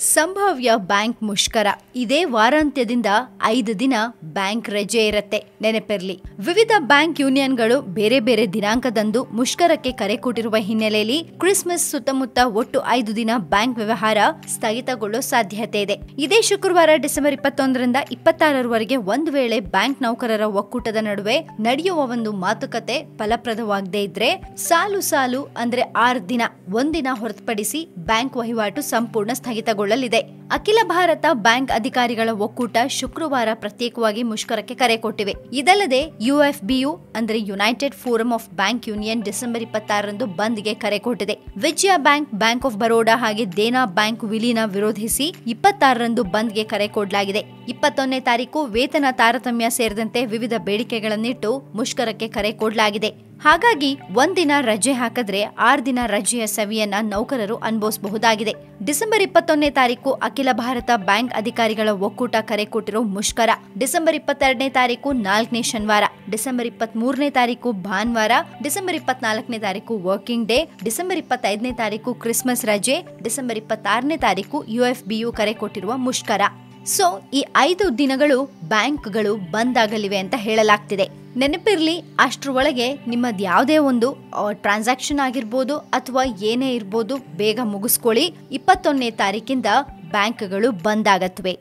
ಸಂಭಾವ್ಯ ಬ್ಯಾಂಕ್ ಮುಷ್ಕರ ಇದೇ ವಾರಾಂತ್ಯದಿಂದ ಐದು ದಿನ ಬ್ಯಾಂಕ್ ರಜೆ ಇರತ್ತೆ. ನೆನಪಿರ್ಲಿ. ವಿವಿಧ ಬ್ಯಾಂಕ್ ಯೂನಿಯನ್ಗಳು ಬೇರೆ ಬೇರೆ ದಿನಾಂಕದಂದು ಮುಷ್ಕರಕ್ಕೆ ಕರೆ ಕೊಟ್ಟಿರುವ ಹಿನ್ನೆಲೆಯಲ್ಲಿ ಕ್ರಿಸ್ಮಸ್ ಸುತ್ತಮುತ್ತ ಒಟ್ಟು ಐದು ದಿನ ಬ್ಯಾಂಕ್ ವ್ಯವಹಾರ ಸ್ಥಗಿತಗೊಳ್ಳೋ ಸಾಧ್ಯತೆ ಇದೆ. ಇದೇ ಶುಕ್ರವಾರ ಡಿಸೆಂಬರ್ ಇಪ್ಪತ್ತೊಂದರಿಂದ ಇಪ್ಪತ್ತಾರರವರೆಗೆ ಒಂದು ವೇಳೆ ಬ್ಯಾಂಕ್ ನೌಕರರ ಒಕ್ಕೂಟದ ನಡುವೆ ನಡೆಯುವ ಒಂದು ಮಾತುಕತೆ ಫಲಪ್ರದವಾಗದೇ ಇದ್ರೆ ಸಾಲು ಸಾಲು ಅಂದ್ರೆ ಆರು ದಿನ, ಒಂದಿನ ಹೊರತುಪಡಿಸಿ ಬ್ಯಾಂಕ್ ವಹಿವಾಟು ಸಂಪೂರ್ಣ ಸ್ಥಗಿತಗೊಳ್ಳಲಿದೆ ಅಖಿಲ ಭಾರತ ಬ್ಯಾಂಕ್ ಅಧಿಕಾರಿಗಳ ಒಕ್ಕೂಟ ಶುಕ್ರವಾರ ಪ್ರತ್ಯೇಕವಾಗಿ ಮುಷ್ಕರಕ್ಕೆ ಕರೆ ಕೊಟ್ಟಿವೆ. ಇದಲ್ಲದೆ ಯುಎಫ್ಬಿಯು, ಅಂದ್ರೆ united forum of bank union December ಇಪ್ಪತ್ತಾರರಂದು ಬಂದ್ಗೆ ಕರೆ ಕೊಟ್ಟಿದೆ. Vijaya bank bank of Baroda ಹಾಗೆ ದೇನಾ ಬ್ಯಾಂಕ್ ವಿಲೀನ ವಿರೋಧಿಸಿ ಇಪ್ಪತ್ತಾರರಂದು ಬಂದ್ಗೆ ಕರೆ ಕೊಡಲಾಗಿದೆ. ಇಪ್ಪತ್ತೊಂದನೇ ತಾರೀಕು ವೇತನ ತಾರತಮ್ಯ ಸೇರಿದಂತೆ ವಿವಿಧ ಬೇಡಿಕೆಗಳನ್ನಿಟ್ಟು ಮುಷ್ಕರಕ್ಕೆ ಕರೆ ಕೊಡಲಾಗಿದೆ. ಹಾಗಾಗಿ ಒಂದಿನ ರಜೆ ಹಾಕಿದ್ರೆ ಆರು ದಿನ ರಜೆಯ ಸವಿಯನ್ನ ನೌಕರರು ಅನುಭವಿಸಬಹುದಾಗಿದೆ. ಡಿಸೆಂಬರ್ ಇಪ್ಪತ್ತೊಂದನೇ ತಾರೀಕು ಅಖಿಲ ಭಾರತ ಬ್ಯಾಂಕ್ ಅಧಿಕಾರಿಗಳ ಒಕ್ಕೂಟ ಕರೆ ಕೊಟ್ಟಿರೋ ಮುಷ್ಕರ. ಡಿಸೆಂಬರ್ ಇಪ್ಪತ್ತೆರಡನೇ ತಾರೀಕು ನಾಲ್ಕನೇ ಶನಿವಾರ. ಡಿಸೆಂಬರ್ ಇಪ್ಪತ್ತ್ ಮೂರನೇ ತಾರೀಕು ಭಾನುವಾರ. ಡಿಸೆಂಬರ್ ಇಪ್ಪತ್ನಾಲ್ಕನೇ ತಾರೀಕು ವರ್ಕಿಂಗ್ ಡೇ. ಡಿಸೆಂಬರ್ ಇಪ್ಪತ್ತೈದನೇ ತಾರೀಕು ಕ್ರಿಸ್ಮಸ್ ರಜೆ. ಡಿಸೆಂಬರ್ ಇಪ್ಪತ್ತಾರನೇ ತಾರೀಕು ಯುಎಫ್ಬಿಯು ಕರೆ ಕೊಟ್ಟಿರುವ ಮುಷ್ಕರ. ಸೊ, ಈ ಐದು ದಿನಗಳು ಬ್ಯಾಂಕ್ಗಳು ಬಂದ್ ಆಗಲಿವೆ ಅಂತ ಹೇಳಲಾಗ್ತಿದೆ. ನೆನಪಿರ್ಲಿ ಒಳಗೆ ನಿಮ್ಮದು ಯಾವುದೇ ಒಂದು ಟ್ರಾನ್ಸಾಕ್ಷನ್ ಆಗಿರ್ಬೋದು ಅಥವಾ ಏನೇ ಇರ್ಬೋದು ಬೇಗ ಮುಗಿಸ್ಕೊಳ್ಳಿ. ಇಪ್ಪತ್ತೊಂದನೇ ತಾರೀಕಿಂದ ಬ್ಯಾಂಕ್ಗಳು ಬಂದ್ ಆಗತ್ವೆ.